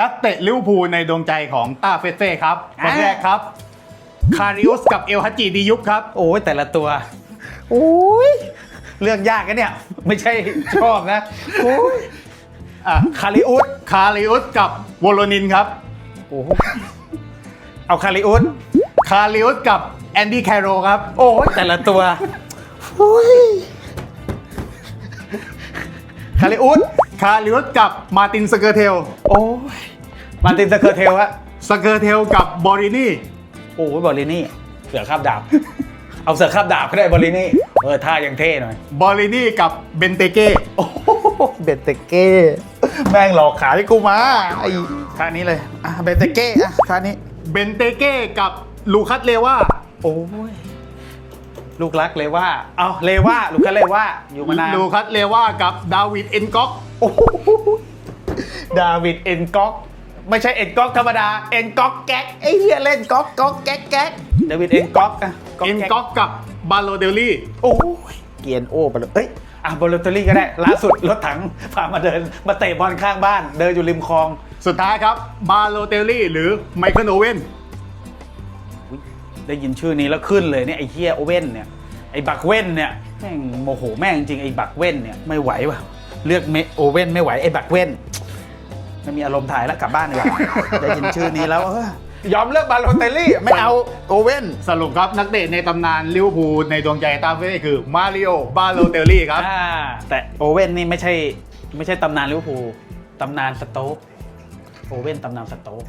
นักเตะลิเวอร์พูลในดวงใจของต้าเฟเฟ่ครับคนแรกครับ คาริอุสกับเอลฮัจจีดียุบครับ โอ้ยแต่ละตัว โอ้ยเลือกยากกันเนี่ย ไม่ใช่ชอบนะโอ้ยอะคาริอุสคาริอุสกับโวโลนินครับ โอ้โหเอาคาริอุสคาริอุสกับแอนดี้แคโรครับ โอ้ยแต่ละตัวโอ้ยคาริอุส คาริอุสกับมาร์ตินสเกอร์เทล โอ้ยมาร์ตินสเคอร์เทลอะสเกอร์เทลกับบอรินี่โอ้ยบอลลินี่เสือคาบดาบ เอาเสือคาบดาบก็ได้บอลลินี่เออท่ายังเท่หน่อยบอรินี่กับเบนเตเก้โอ้โหเบนเตเก้แม่งหลอกขายกูมาไอ้ท่านี้เลยอะเบนเตเก้อะท่านี้เบนเตเก้กับลูคัสเลว่าโอ้ยลูกรักเลยว่าเอาเลยว่าลูกกันเลยว่าอยู่มานานลูคัสเลว่ากับดาวิดเอ็นก็อก โอ้โหดาวิดเอ็นก๊อกไม่ใช่เอ็นก๊อกธรรมดา เอ็นก๊อกแก๊กไอ้เหี้ยเล่นก๊อกก๊อกแก๊กแก๊กดาวิดเอ็นก๊อกอะเอ็นก็อกกับบาโลเดลลี่ โอ้ยเกียนโอ้ไปเลยเอ้ยอะบอลลอตเตอรี่ก็ได้ ล่าสุดรถถังพามาเดิน มาเตะบอลข้างบ้าน เดินอยู่ริมคลอง สุดท้ายครับบาโลเตลลี่หรือไมเคิลโอเว่นได้ยินชื่อนี้แล้วขึ้นเลยเนี่ยไอ้เฮียโอเว่นเนี่ยไอ้บักเว่นเนี่ยแม่งโมโหแม่งจริงไอ้บักเว่นเนี่ยไม่ไหวว่ะ เลือกเมโอเว่นไม่ไหวไอ้บักเว่นไม่มีอารมณ์ถ่ายแล้วกลับบ้านดีกว่าได้ยินชื่อนี้แล้วเออยอมเลือกบาโลเตลลี่ ไม่เอาโอเว่นสรุปครับนักเตะในตำนานลิเวอร์พูลในดวงใจตาเฟ่คือมาริโอบาโลเตลลี่ครับอ่าแต่โอเว่นนี่ไม่ใช่ไม่ใช่ตำนานลิเวอร์พูลตำนานสโต๊กโอเว่นตำนานสโต๊ก